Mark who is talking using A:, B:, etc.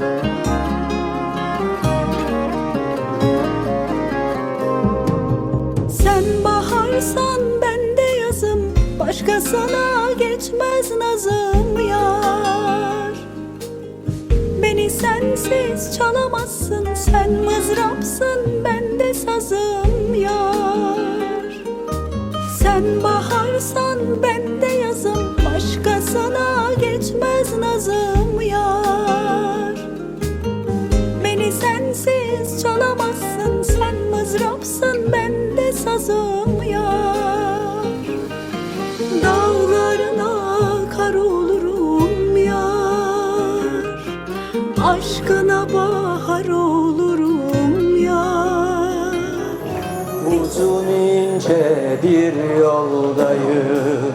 A: Sen baharsan ben de yazım Başkasına geçmez nazım yar. Beni sensiz çalamazsın Sen mızrapsın ben de sazım yar. Sen baharsan ben de yazım Başkasına geçmez sensiz çalamazsın Sen mızrapsın ben de sazım yar. Dağlarına kar olurum yar Aşkına bahar olurum yar.
B: Uzun ince bir yoldayım